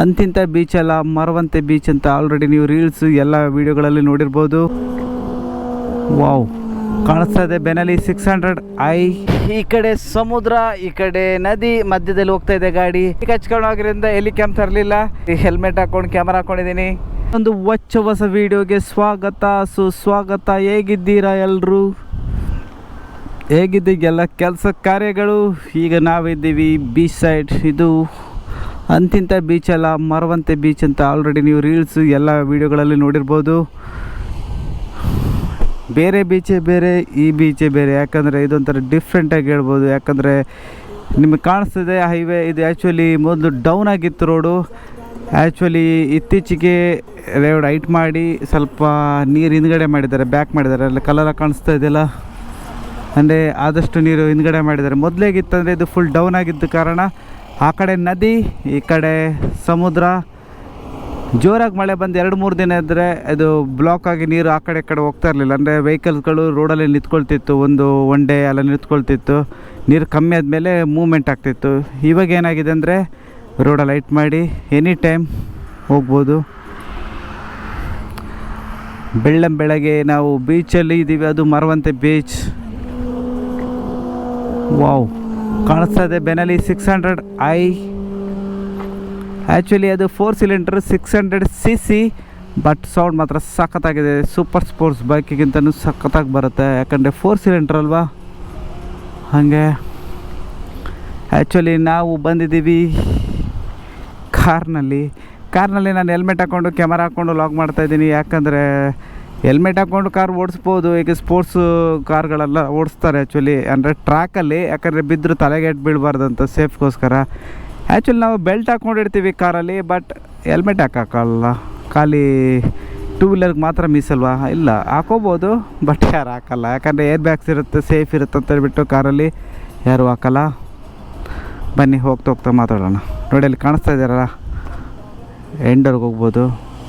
ಅಂತಿಂತ beach ಅಲ್ಲ, Maravanthe beach ಅಂತ already ನೀವು ರೀಲ್ಸ್ ಎಲ್ಲ ವಿಡಿಯೋಗಳಲ್ಲಿ ನೋಡಿರ್ಬೋದು. ವಾವ್ ಕಾಣಿಸ್ತಾ ಇದೆ ಬೆನಲಿ ಸಿಕ್ಸ್ ಹಂಡ್ರೆಡ್ ಐ, ಈ ಕಡೆ ಸಮುದ್ರ, ಈ ಕಡೆ ನದಿ, ಮಧ್ಯದಲ್ಲಿ ಹೋಗ್ತಾ ಇದೆ ಗಾಡಿ. ಹಚ್ಕೊಂಡು ಹೋಗಿರಿಂದ ಎಲ್ಲಿ ಕ್ಯಾಮ್ ತರಲಿಲ್ಲ. ಹೆಲ್ಮೆಟ್ ಹಾಕೊಂಡು ಕ್ಯಾಮರಾ ಹಾಕೊಂಡಿದ್ದೀನಿ. ಒಂದು ಹೊಚ್ಚ ಹೊಸ ವಿಡಿಯೋಗೆ ಸ್ವಾಗತ, ಸುಸ್ವಾಗತ. ಹೇಗಿದ್ದೀರಾ ಎಲ್ಲರೂ ಹೇಗಿದ್ದೀಗೆಲ್ಲ ಕೆಲಸ ಕಾರ್ಯಗಳು? ಈಗ ನಾವಿದ್ದೀವಿ ಬೀಚ್ ಸೈಡ್ ಇದು ಬೀಚ್ ಅಲ್ಲ, ಮರವಂತೆ ಬೀಚ್ ಅಂತ ಆಲ್ರೆಡಿ ನೀವು ರೀಲ್ಸ್ ಎಲ್ಲ ವಿಡಿಯೋಗಳಲ್ಲಿ ನೋಡಿರ್ಬೋದು. ಬೇರೆ ಬೀಚೇ ಬೇರೆ, ಈ ಬೀಚೇ ಬೇರೆ. ಯಾಕಂದರೆ ಇದೊಂಥರ ಡಿಫ್ರೆಂಟಾಗಿ ಹೇಳ್ಬೋದು. ಯಾಕಂದರೆ ನಿಮಗೆ ಕಾಣಿಸ್ತಿದೆ ಹೈವೇ ಇದು ಆ್ಯಕ್ಚುಲಿ ಮೊದಲು ಡೌನ್ ಆಗಿತ್ತು ರೋಡು ಆ್ಯಕ್ಚುಲಿ ಇತ್ತೀಚೆಗೆ ರೋಡ್ ಹೈಟ್ ಮಾಡಿ ಸ್ವಲ್ಪ ನೀರು ಹಿಂದ್ಗಡೆ ಮಾಡಿದ್ದಾರೆ ಬ್ಯಾಕ್ ಮಾಡಿದ್ದಾರೆ. ಅಲ್ಲಿ ಕಲರ ಕಾಣಿಸ್ತಾ ಇದೆಯಲ್ಲ? ಅಂದರೆ ಆದಷ್ಟು ನೀರು ಹಿಂದ್ಗಡೆ ಮಾಡಿದ್ದಾರೆ. ಮೊದಲೇಗಿತ್ತಂದರೆ ಇದು ಫುಲ್ ಡೌನ್ ಆಗಿದ್ದ ಕಾರಣ ಆ ಕಡೆ ನದಿ, ಈ ಕಡೆ ಸಮುದ್ರ. ಜೋರಾಗಿ ಮಳೆ ಬಂದು ಎರಡು ಮೂರು ದಿನ ಇದ್ದರೆ ಅದು ಬ್ಲಾಕ್ ಆಗಿ ನೀರು ಆ ಕಡೆ ಕಡೆ ಹೋಗ್ತಾ ಇರಲಿಲ್ಲ. ಅಂದರೆ ವೆಹಿಕಲ್ಸ್ಗಳು ರೋಡಲ್ಲಿ ನಿಂತ್ಕೊಳ್ತಿತ್ತು, ಒಂದು ಒನ್ ಡೇ ಎಲ್ಲ ನಿಂತ್ಕೊಳ್ತಿತ್ತು. ನೀರು ಕಮ್ಮಿ ಆದಮೇಲೆ ಮೂಮೆಂಟ್ ಆಗ್ತಿತ್ತು. ಇವಾಗ ಏನಾಗಿದೆ ಅಂದರೆ ರೋಡಲ್ಲಿ ಲೈಟ್ ಮಾಡಿ ಎನಿ ಟೈಮ್ ಹೋಗ್ಬೋದು. ಬೆಳ್ಳಂ ಬೆಳಗ್ಗೆ ನಾವು ಬೀಚಲ್ಲಿ ಇದ್ದೀವಿ ಅದು ಮರವಂತೆ ಬೀಚ್ ವಾವ್ ಕಾಣಿಸ್ತಾ ಇದೆ Benelli six hundred I actually ಅದು four cylinder six hundred C C but sound ಮಾತ್ರ ಸಖತ್ತಾಗಿದೆ. ಸೂಪರ್ ಸ್ಪೋರ್ಟ್ಸ್ ಬೈಕಿಗಿಂತನೂ ಸಖತ್ತಾಗಿ ಬರುತ್ತೆ. ಯಾಕಂದರೆ ಫೋರ್ ಸಿಲಿಂಡರ್ ಅಲ್ವಾ? ಹಾಗೆ. ಆ್ಯಕ್ಚುಲಿ ನಾವು ಬಂದಿದ್ದೀವಿ ಕಾರ್ನಲ್ಲಿ ಕಾರ್ನಲ್ಲಿ ನಾನು ಹೆಲ್ಮೆಟ್ ಹಾಕ್ಕೊಂಡು ಕ್ಯಾಮರಾ ಹಾಕ್ಕೊಂಡು ಲಾಗ್ ಮಾಡ್ತಾಯಿದ್ದೀನಿ ಯಾಕಂದರೆ ಹೆಲ್ಮೆಟ್ ಹಾಕ್ಕೊಂಡು ಕಾರ್ ಓಡಿಸ್ಬೋದು ಈಗ ಸ್ಪೋರ್ಟ್ಸ್ ಕಾರ್ಗಳೆಲ್ಲ ಓಡಿಸ್ತಾರೆ ಆ್ಯಕ್ಚುಲಿ ಅಂದರೆ ಟ್ರ್ಯಾಕಲ್ಲಿ ಯಾಕಂದರೆ ಬಿದ್ದರೂ ತಲೆಗೆ ಎಟ್ ಬೀಳಬಾರ್ದು ಅಂತ ಸೇಫ್ಗೋಸ್ಕರ ಆ್ಯಕ್ಚುಲಿ ನಾವು ಬೆಲ್ಟ್ ಹಾಕ್ಕೊಂಡಿರ್ತೀವಿ ಕಾರಲ್ಲಿ ಬಟ್ ಹೆಲ್ಮೆಟ್ ಹಾಕೋಕ್ಕಲ್ಲ ಖಾಲಿ ಟೂ ವೀಲರ್ಗೆ ಮಾತ್ರ ಮೀಸಲ್ವಾ ಇಲ್ಲ, ಹಾಕೋಬೋದು ಬಟ್ ಯಾರು ಹಾಕಲ್ಲ. ಯಾಕಂದರೆ ಏರ್ ಬ್ಯಾಗ್ಸ್ ಇರುತ್ತೆ ಸೇಫ್ ಇರುತ್ತೆ ಅಂತ ಹೇಳ್ಬಿಟ್ಟು ಕಾರಲ್ಲಿ ಯಾರು ಹಾಕಲ್ಲ. ಬನ್ನಿ, ಹೋಗ್ತಾ ಹೋಗ್ತಾ ಮಾತಾಡೋಣ. ನೋಡಿ, ಅಲ್ಲಿ ಕಾಣಿಸ್ತಾ ಇದ್ದಾರಲ್ಲ ಎಂಡರ್ಗೆ ಹೋಗ್ಬೋದು.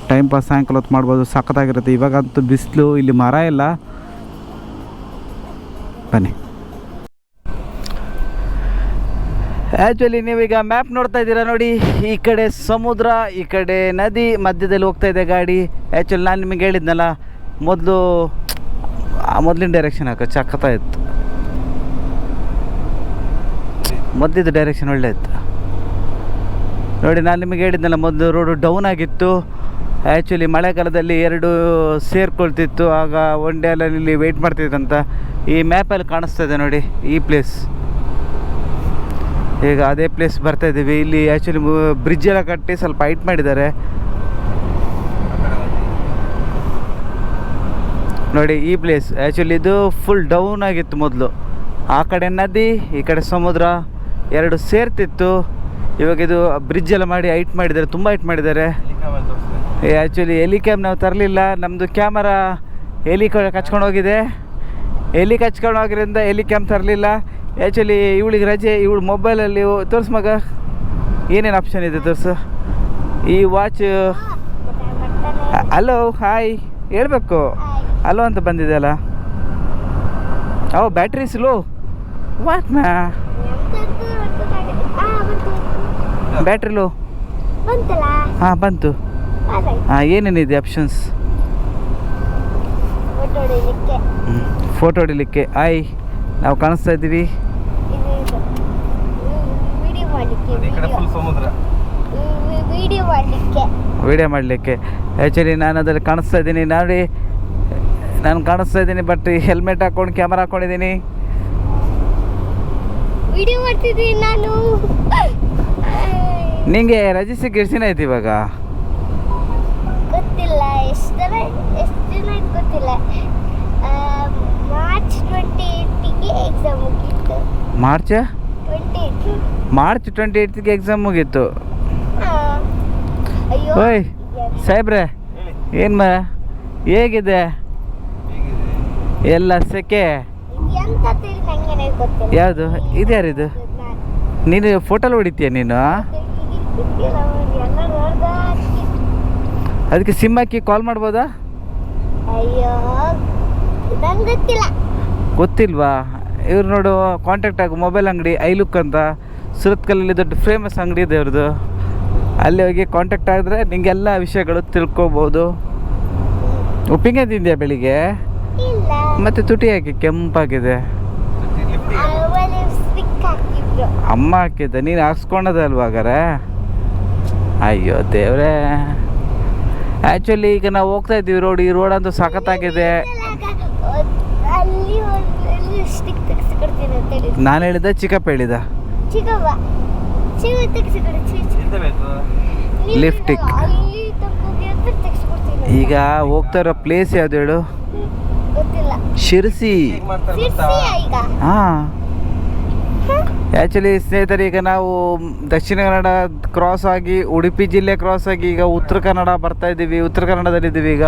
ಟೈಮ್ ಪಾಸ್ ಸಾಯಂಕಾಲ ಹೊತ್ತು ಮಾಡ್ಬೋದು. ಸಖತ್ತಾಗಿರುತ್ತೆ. ಇವಾಗಂತೂ ಬಿಸಿಲು, ಇಲ್ಲಿ ಮರ ಇಲ್ಲ. ಬನ್ನಿ. ಆ್ಯಕ್ಚುಲಿ ನೀವೀಗ ಮ್ಯಾಪ್ ನೋಡ್ತಾ ಇದ್ದೀರಾ ನೋಡಿ. ಈ ಕಡೆ ಸಮುದ್ರ, ಈ ಕಡೆ ನದಿ ಮಧ್ಯದಲ್ಲಿ ಹೋಗ್ತಾ ಇದೆ ಗಾಡಿ. ಆ್ಯಕ್ಚುಲಿ ನಾನು ನಿಮಗೆ ಹೇಳಿದ್ನಲ್ಲ, ಮೊದಲು ಮೊದಲಿನ ಡೈರೆಕ್ಷನ್ ಹಾಕೋ. ಚಕ್ಕತ್ತ ಇತ್ತು ಮೊದಲಿದ್ದು ಡೈರೆಕ್ಷನ್ ಒಳ್ಳೆ ಇತ್ತು ನೋಡಿ, ನಾನು ನಿಮಗೆ ಹೇಳಿದ್ನಲ್ಲ, ಮೊದಲು ರೋಡು ಡೌನ್ ಆಗಿತ್ತು. ಆ್ಯಕ್ಚುಲಿ ಮಳೆಗಾಲದಲ್ಲಿ ಎರಡು ಸೇರ್ಕೊಳ್ತಿತ್ತು. ಆಗ ಒನ್ ಡೇ ಅಲ್ಲಿ ಇಲ್ಲಿ ವೆಯ್ಟ್ ಮಾಡ್ತಿದ್ದಂತ ಈ ಮ್ಯಾಪಲ್ಲಿ ಕಾಣಿಸ್ತಾ ಇದೆ ನೋಡಿ, ಈ ಪ್ಲೇಸ್ ಈಗ ಅದೇ ಪ್ಲೇಸ್ ಬರ್ತಾ ಇದ್ದೀವಿ. ಇಲ್ಲಿ ಆ್ಯಕ್ಚುಲಿ ಬ್ರಿಡ್ಜ್ ಎಲ್ಲ ಕಟ್ಟಿ ಸ್ವಲ್ಪ ಹೈಟ್ ಮಾಡಿದ್ದಾರೆ. ನೋಡಿ, ಈ ಪ್ಲೇಸ್ ಆ್ಯಕ್ಚುಲಿ ಇದು ಫುಲ್ ಡೌನ್ ಆಗಿತ್ತು ಮೊದಲು. ಆ ಕಡೆ ನದಿ, ಈ ಕಡೆ ಸಮುದ್ರ, ಎರಡು ಸೇರ್ತಿತ್ತು. ಇವಾಗ ಇದು ಬ್ರಿಡ್ಜ್ ಎಲ್ಲ ಮಾಡಿ ಹೈಟ್ ಮಾಡಿದ್ದಾರೆ, ತುಂಬ ಹೈಟ್ ಮಾಡಿದ್ದಾರೆ. ಆ್ಯಕ್ಚುಲಿ ಎಲಿ ಕ್ಯಾಮ್ ನಾವು ತರಲಿಲ್ಲ. ನಮ್ಮದು ಕ್ಯಾಮರಾ ಎಲಿ ಕಚ್ಕೊಂಡು ಹೋಗಿದೆ. ಎಲಿ ಕಚ್ಕೊಂಡು ಹೋಗಿರಿಂದ ಎಲಿ ಕ್ಯಾಮ್ ತರಲಿಲ್ಲ. ಆ್ಯಕ್ಚುಲಿ ಇವಳಿಗೆ ರಜೆ ಇವಳು ಮೊಬೈಲಲ್ಲಿ ತೋರಿಸ್ ಮಗ. ಏನೇನು ಆಪ್ಷನ್ ಇದೆ ತೋರಿಸು. ಈ ವಾಚ್ ಹಲೋ ಹಾಯ್ ಹೇಳ್ಬೇಕು. ಹಲೋ ಅಂತ ಬಂದಿದೆಯಲ್ಲ ಓ ಬ್ಯಾಟ್ರಿ ಸ್ಲೋ ವಾಟ್ ನಾ ಬ್ಯಾಟ್ರಿ ಲೋ ಹಾಂ ಬಂತು. ಹಾಂ ಏನೇನಿದೆ ಆಪ್ಷನ್ಸ್ ಫೋಟೋ ಹೊಡಿಲಿಕ್ಕೆ. ಆಯ್ ನಾವು ಕಾಣಿಸ್ತಾ ಇದ್ದೀವಿ. ಇದು ಇದು. ವಿಡಿಯೋ ಮಾಡಲಿಕ್ಕೆ ಸಮುದ್ರ. ವಿಡಿಯೋ ಮಾಡಲಿಕ್ಕೆ. ವಿಡಿಯೋ ಮಾಡಲಿಕ್ಕೆ. ಆ್ಯಕ್ಚುಲಿ ನಾನು ಅದರಲ್ಲಿ ಕಾಣಿಸ್ತಾ ಇದ್ದೀನಿ. ನೋಡಿ ನಾನು ಕಾಣಿಸ್ತಾ ಇದ್ದೀನಿ ಬಟ್ ಹೆಲ್ಮೆಟ್ ಹಾಕೊಂಡು ಕ್ಯಾಮರಾ ಹಾಕೊಂಡಿದ್ದೀನಿ. ವಿಡಿಯೋ ಮಾಡ್ತಿದ್ದೀನಿ ನಾನು. ನಿಂಗೆ ರಜಿಸಿ ಸಿಕ್ಕಿ ಐತಿ ಇವಾಗ? ಎಷ್ಟು ದಿನ ಎಷ್ಟು ದಿನ ಆಯ್ತು ಗೊತ್ತಿಲ್ಲ ಮಾರ್ಚ್ ಟ್ವೆಂಟಿ ಏಯ್ಟಿಗೆ ಎಕ್ಸಾಮ್ ಮುಗೀತು March twenty eight March twenty ಏಯ್ತ್ಗೆ exam ಮುಗೀತು ಅಯ್ಯೋ ಓಯ್ ಸಾಹೇಬ್ರೆ ಏನು ಮ ಹೇಗಿದೆ ಎಲ್ಲ ಸೆಕೆ ಎಂತ ತಿಳಿ ಗೊತ್ತಿಲ್ಲ ಯಾವುದು ಇದು ಯಾರಿದು ನೀನು ಫೋಟೋಲ್ ಹೊಡಿತೀಯ ನೀನು ಅದಕ್ಕೆ ಸಿಮ್ ಹಾಕಿ ಕಾಲ್ ಮಾಡ್ಬೋದಾ? ಅಯ್ಯೋ ನಂಗೆ ಗೊತ್ತಿಲ್ಲ. ಗೊತ್ತಿಲ್ವಾ? ಇವ್ರು ನೋಡು ಕಾಂಟ್ಯಾಕ್ಟ್ ಆಗು ಮೊಬೈಲ್ ಅಂಗಡಿ ಐಲುಕ್ ಅಂತ. ಸುರತ್ಕಲ್ಲಲ್ಲಿ ದೊಡ್ಡ ಫೇಮಸ್ ಅಂಗಡಿ ಇದೆ ಅವ್ರದ್ದು ಅಲ್ಲಿ ಹೋಗಿ ಕಾಂಟ್ಯಾಕ್ಟ್ ಆಗಿದ್ರೆ ನಿಂಗೆಲ್ಲ ವಿಷಯಗಳು ತಿಳ್ಕೊಬೋದು. ಉಪ್ಪಿಂಗ ತಿಂದ್ಯಾ ಬೆಳಿಗ್ಗೆ? ಮತ್ತೆ ತುಟಿ ಹಾಕಿ ಕೆಂಪಾಗಿದೆ. ಅಮ್ಮ ಹಾಕಿದ್ದೆ ನೀನು ಹಾಕ್ಸ್ಕೊಂಡದಲ್ವಾಗಾರೆ ಅಯ್ಯೋ ದೇವ್ರೆ. ಆ್ಯಕ್ಚುಲಿ ಈಗ ನಾವು ಹೋಗ್ತಾ ಇದ್ದೀವಿ ರೋಡ್ ಈ ರೋಡ್ ಅಂತೂ ಸಖತ್ತಾಗಿದೆ. ನಾನು ಹೇಳಿದ ಚಿಕ್ಕಪ್ಪ ಹೇಳಿದ. ಲಿಫ್ಟಿಕ್ ಈಗ ಹೋಗ್ತಾ ಇರೋ ಪ್ಲೇಸ್ ಯಾವ್ದು ಹೇಳು? ಗೊತ್ತಿಲ್ಲ. ಶಿರ್ಸಿ. ಹಾಂ. ಆ್ಯಕ್ಚುಲಿ ಸ್ನೇಹಿತರೆ ಈಗ ನಾವು ದಕ್ಷಿಣ ಕನ್ನಡ ಕ್ರಾಸ್ ಆಗಿ ಉಡುಪಿ ಜಿಲ್ಲೆ ಕ್ರಾಸ್ ಆಗಿ ಈಗ ಉತ್ತರ ಕನ್ನಡ ಬರ್ತಾ ಇದ್ದೀವಿ. ಉತ್ತರ ಕನ್ನಡದಲ್ಲಿದ್ದೀವಿ ಈಗ.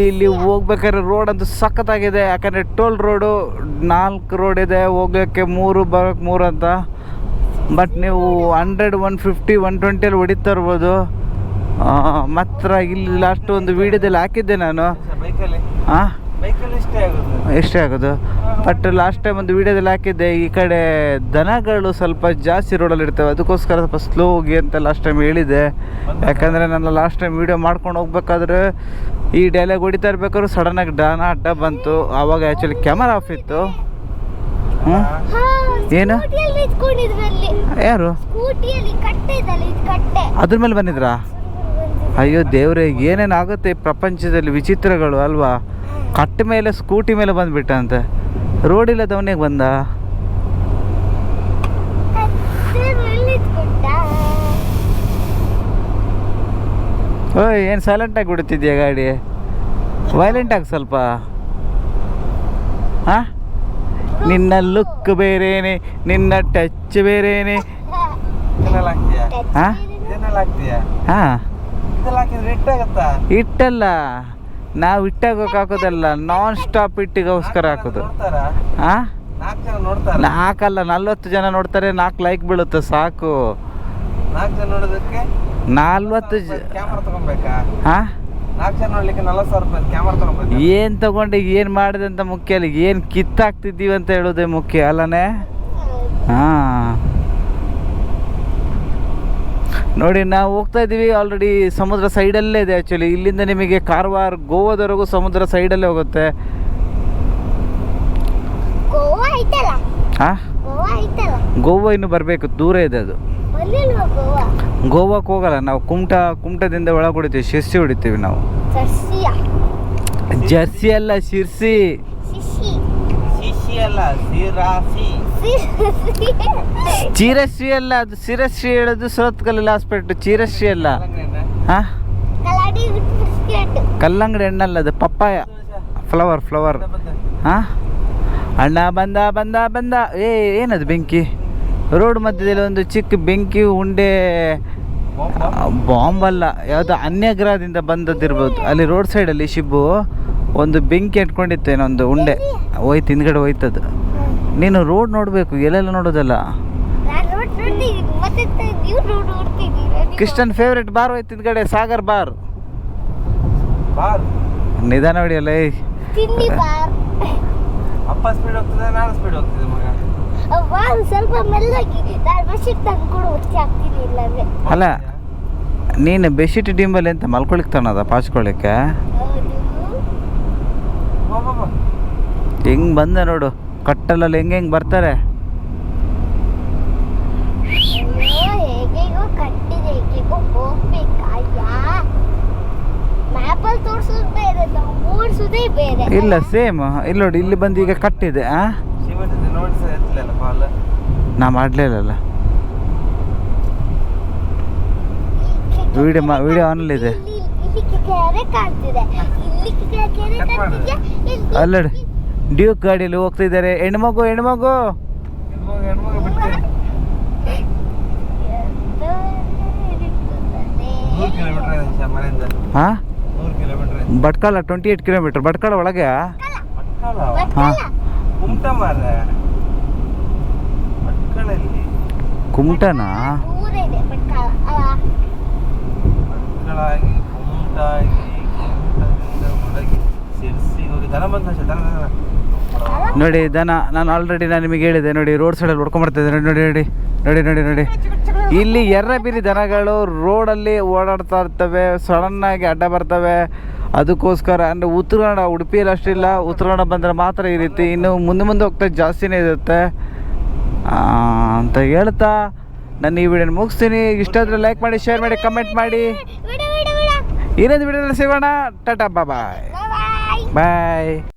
ಇಲ್ಲಿ ಹೋಗ್ಬೇಕಾದ್ರೆ ರೋಡ್ ಅಂತೂ ಸಖತ್ತಾಗಿದೆ. ಯಾಕಂದರೆ ಟೋಲ್ ರೋಡು ನಾಲ್ಕು ರೋಡ್ ಇದೆ. ಹೋಗೋಕ್ಕೆ ಮೂರು ಬರೋಕ್ಕೆ ಮೂರು ಅಂತ. ಬಟ್ ನೀವು ಹಂಡ್ರೆಡ್ ಒನ್ ಫಿಫ್ಟಿ ಒನ್ ಟ್ವೆಂಟಿಯಲ್ಲಿ ಹೊಡಿತಾ ಇರ್ಬೋದು. ಮಾತ್ರ ಇಲ್ಲಿ ಲಾಸ್ಟ್ ಒಂದು ವೀಡಿಯೋದಲ್ಲಿ ಹಾಕಿದ್ದೆ ನಾನು. ಹಾಂ ಎಷ್ಟೇ ಆಗೋದು. ಬಟ್ ಲಾಸ್ಟ್ ಟೈಮ್ ಒಂದು ವಿಡಿಯೋದಲ್ಲಿ ಹಾಕಿದ್ದೆ ಈ ಕಡೆ ದನಗಳು ಸ್ವಲ್ಪ ಜಾಸ್ತಿ ರೋಡಲ್ಲಿ ಇರ್ತವೆ. ಅದಕ್ಕೋಸ್ಕರ ಸ್ವಲ್ಪ ಸ್ಲೋ ಹೋಗಿ ಅಂತ ಲಾಸ್ಟ್ ಟೈಮ್ ಹೇಳಿದೆ ಯಾಕಂದರೆ ನಾನು ಲಾಸ್ಟ್ ಟೈಮ್ ವೀಡಿಯೋ ಮಾಡ್ಕೊಂಡು ಹೋಗ್ಬೇಕಾದ್ರೆ ಈ ಡೈಲಾಗ್ ಹೊಡಿತಾ ಇರ್ಬೇಕಾದ್ರೆ ಸಡನ್ನಾಗಿ ಡಾನ ಅಡ್ಡ ಬಂತು. ಆವಾಗ ಆ್ಯಕ್ಚುಲಿ ಕ್ಯಾಮರಾ ಆಫ್ ಇತ್ತು. ಏನು? ಯಾರು? ಅದ್ರ ಮೇಲೆ ಬಂದಿದ್ರಾ? ಅಯ್ಯೋ ದೇವ್ರೆ ಏನೇನು ಆಗುತ್ತೆ ಈ ಪ್ರಪಂಚದಲ್ಲಿ ವಿಚಿತ್ರಗಳು ಅಲ್ವಾ? ಕಟ್ಟ ಮೇಲೆ ಸ್ಕೂಟಿ ಮೇಲೆ ಬಂದ್ಬಿಟ್ಟಂತೆ. ರೋಡ್ ಇಲ್ಲದವನಿಗೆ ಬಂದ. ಓಯ್ ಏನು ಸೈಲೆಂಟಾಗಿ ಬಿಡುತ್ತಿದ್ಯಾ ಗಾಡಿ? ವೈಲೆಂಟ್ ಆಗಿ ಸ್ವಲ್ಪ. ಹಾಂ ನಿನ್ನ ಲುಕ್ ಬೇರೇನೆ ನಿನ್ನ ಟಚ್ ಬೇರೇನೆ. ಹಾ? ಹಾಂ ಇಟ್ಟಲ್ಲ ನಾವು ಇಟ್ಟಾಗೋಕೆ ಹಾಕೋದಲ್ಲ ನಾನ್ ಸ್ಟಾಪ್ ಇಟ್ಟಿಗೋಸ್ಕರ ಹಾಕೋದು. ಹಾಂ ನಾಲ್ಕು ಜನ ನೋಡ್ತಾರ? ನಾಲ್ಕಲ್ಲ ನಲ್ವತ್ತು ಜನ ನೋಡ್ತಾರೆ ನಾಲ್ಕು ಲೈಕ್ ಬೀಳುತ್ತೆ ಸಾಕು. ನಾಲ್ಕು ಜನ ನೋಡೋದಕ್ಕೆ? ನಲ್ವತ್ತು ಜ ಕ್ಯಾಮ್ರಾ ತಗೊಬೇಕಾ? ಹಾಂ ಏನು ತಗೊಂಡು ಏನು ಮಾಡಿದೆ ಅಂತ ಮುಖ್ಯ ಅಲ್ಲ? ಏನು ಕಿತ್ತಾಕ್ತಿದ್ದೀವಿ ಅಂತ ಹೇಳೋದೇ ಮುಖ್ಯ ಅಲ್ಲನೇ? ಹಾಂ ನೋಡಿ ನಾವು ಹೋಗ್ತಾ ಇದ್ದೀವಿ ಆಲ್ರೆಡಿ ಸಮುದ್ರ ಸೈಡಲ್ಲೇ ಇದೆ ಆ್ಯಕ್ಚುಲಿ ಇಲ್ಲಿಂದ ನಿಮಗೆ ಕಾರವಾರ ಗೋವಾದವರೆಗೂ ಸಮುದ್ರ ಸೈಡಲ್ಲೇ ಹೋಗುತ್ತೆ. ಗೋವಾ ಐತಲ್ಲ? ಹಾಂ? ಗೋವಾ ಐತಲ್ಲ? ಗೋವಾ ಇನ್ನು ಬರಬೇಕು ದೂರ ಇದೆ ಅದು. ಗೋವಾಕ್ಕೆ ಹೋಗಲ್ಲ ನಾವು ಕುಮಟ ಕುಮಟದಿಂದ ಒಳಗೆ ಹೊಡಿತೀವಿ ಶಿರ್ಸಿ ಹೊಡಿತೀವಿ ನಾವು. ಜರ್ಸಿ ಅಲ್ಲ ಶಿರ್ಸಿ. ಅಲ್ಲ ಸಿರಾಸಿ ಚೀರಶ್ರೀ ಅಲ್ಲ ಅದು ಸಿರಶ್ರೀ ಹೇಳೋದು ಸೋತ್ಕಲ್ ಹಾಸ್ಪಿಟ್ಲ್ ಚೀರಶ್ರೀ ಅಲ್ಲ. ಹಾಂ? ಕಲ್ಲಂಗಡಿ ಹಣ್ಣಲ್ಲ ಅದು ಪಪ್ಪಾಯ. ಫ್ಲವರ್ ಫ್ಲವರ್ ಹಾ? ಅಣ್ಣ ಬಂದ ಬಂದ ಬಂದ. ಏ ಏನದು ಬೆಂಕಿ? ರೋಡ್ ಮಧ್ಯದಲ್ಲಿ ಒಂದು ಚಿಕ್ಕ ಬೆಂಕಿ ಉಂಡೆ ಬಾಂಬ್ ಅಲ್ಲ ಯಾವುದೋ ಅನ್ಯಗ್ರಹದಿಂದ ಬಂದದ್ದಿರ್ಬೋದು. ಅಲ್ಲಿ ರೋಡ್ ಸೈಡಲ್ಲಿ ಶಿಬ್ಬು ಒಂದು ಬೆಂಕಿ ಇಟ್ಕೊಂಡಿತ್ತು ಏನೊಂದು ಉಂಡೆ. ಹೋಯ್ತು ಹಿಂದ್ಗಡೆ ಹೋಯ್ತದು. ನೀನು ರೋಡ್ ನೋಡಬೇಕು ಎಲ್ಲೆಲ್ಲ ನೋಡೋದಲ್ಲ? ಕ್ರಿಶ್ಚನ್ ಫೇವ್ರೆಟ್ ಬಾರ್ ಹೋಯ್ತು ಸಾಗರ್ ಬಾರ್ ಬಾರ್ ನಿಧಾನ ಹೊಡಿಯಲ್ಲ ಏಯ್ ತಿಂಡಿ ಬಾರ್ ಅಪ್ಪ ಸ್ಪೀಡ್ ಹೋಗ್ತದೆ ನಾನು ಸ್ಪೀಡ್ ಹೋಗ್ತಿದ್ದೆ ಮಗ. ಸ್ವಲ್ಪ ಮೆಲ್ಲಗೆ ನಾನು ಮಷಿನ್ ತಂದು ಕೂಡ ಹೊಟ್ಟೆ ಹಾಕ್ತೀನಿ ಇಲ್ಲಾಂದ್ರೆ. ಅಲ್ಲ ನೀನು ಬೆಡ್ಶೀಟ್ ಡಿಂಬಲ್ಲಿ ಅಂತ ಮಲ್ಕೊಳಿಕ್ ತಾನದ ಪಾಚ್ಕೊಳ್ಳಿಕ್ಕೆ. ಹೆಂಗ್ ಬಂದ ನೋಡು. ಕಟ್ಟಲಲ್ಲಿ ಹೆಂಗೆ ಹೆಂಗೆ ಬರ್ತಾರೆ? ಇಲ್ಲ ಸೇಮ್ ಇಲ್ಲಿ ನೋಡಿ ಇಲ್ಲಿ ಬಂದು ಈಗ ಕಟ್ಟಿದೆ ಆ? ನಾ ಮಾಡಲಿಲ್ಲಲ್ಲ ವಿಡಿಯೋ ಮಾ ವಿಡಿಯೋ ಆನಲ್ಲಿದೆ ಇಲ್ಲಿ ಅಲ್ಲಡಿ. ಡ್ಯೂಕ್ ಗಾಡಿಯಲ್ಲಿ ಹೋಗ್ತಿದ್ದಾರೆ ಹೆಣ್ಮಗು ಹೆಣ್ಮಗು? ಬಟ್ಕಾಲ ಹಾಂ? Bhatkal twenty eight kilometre. Bhatkal ಒಳಗೆ? ಕುಮಟನ? ಧನಬಂಧ ಕುಮಟಾಗಿ ನೋಡಿ ದನ ನಾನು ಆಲ್ರೆಡಿ ನಾನು ನಿಮಗೆ ಹೇಳಿದೆ ನೋಡಿ ರೋಡ್ ಸೈಡಲ್ಲಿ ಹೊಡ್ಕೊಂಬರ್ತಿದ್ದೆ ನೋಡಿ ನೋಡಿ ನೋಡಿ ನೋಡಿ ನೋಡಿ ನೋಡಿ. ಇಲ್ಲಿ ಎರ್ರಬಿರಿ ದನಗಳು ರೋಡಲ್ಲಿ ಓಡಾಡ್ತಾ ಇರ್ತವೆ ಸಡನ್ನಾಗಿ ಅಡ್ಡ ಬರ್ತವೆ. ಅದಕ್ಕೋಸ್ಕರ ಅಂದರೆ ಉತ್ತರ ಕನ್ನಡ ಉಡುಪಿಯಲ್ಲಿ ಅಷ್ಟಿಲ್ಲ ಉತ್ತರ ಕನ್ನಡ ಬಂದರೆ ಮಾತ್ರ ಈ ರೀತಿ ಇನ್ನು ಮುಂದೆ ಮುಂದೆ ಹೋಗ್ತಾ ಜಾಸ್ತಿನೇ ಇರುತ್ತೆ. ಅಂತ ಹೇಳ್ತಾ ನಾನು ಈ ವಿಡಿಯೋನ ಮುಗಿಸ್ತೀನಿ. ಇಷ್ಟ ಆದರೆ ಲೈಕ್ ಮಾಡಿ ಶೇರ್ ಮಾಡಿ. ಕಮೆಂಟ್ ಮಾಡಿ ಇನ್ನೊಂದು ವಿಡಿಯೋದಲ್ಲಿ ಸಿಗೋಣ. ಟಾಟಾ ಬಾಯ್ ಬಾಯ್